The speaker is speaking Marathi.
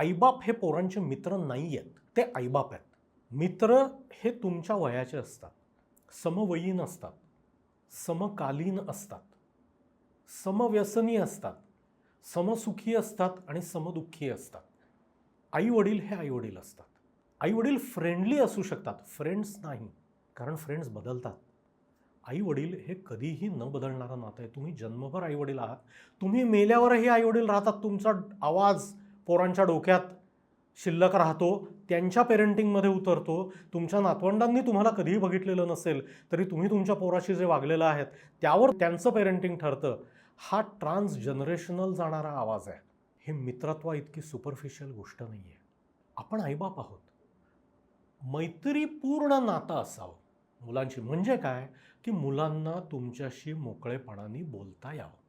आईबाप हे पोरांचे मित्र नाही आहेत ते आईबाप आहेत. मित्र हे तुमच्या वयाचे असतात समवयीन असतात समकालीन असतात समव्यसनी असतात समसुखी असतात आणि समदुःखी असतात. आई वडील हे आई वडील असतात. आई वडील फ्रेंडली असू शकतात फ्रेंड्स नाही कारण फ्रेंड्स बदलतात. आई वडील हे कधीही न बदलणारं नातं आहे. तुम्ही जन्मभर आई वडील आहात. तुम्ही मेल्यावरही आई वडील राहतात. तुमचा आवाज पोरांच्या डोक्यात शिल्लक राहतो त्यांच्या पेरेंटिंगमध्ये उतरतो. तुमच्या नातवंडांनी तुम्हाला कधीही बघितलेलं नसेल तरी तुम्ही तुमच्या पोराशी जे वागलेलं आहेत त्यावर त्यांचं पेरेंटिंग ठरतं. हा ट्रान्स जनरेशनल जाणारा आवाज आहे. हे मित्रत्वा इतकी सुपरफिशियल गोष्ट नाही आहे आपण आईबाप आहोत. मैत्रीपूर्ण नातं असावं. मुलांशी. म्हणजे काय? की मुलांना तुमच्याशी मोकळेपणाने बोलता यावं.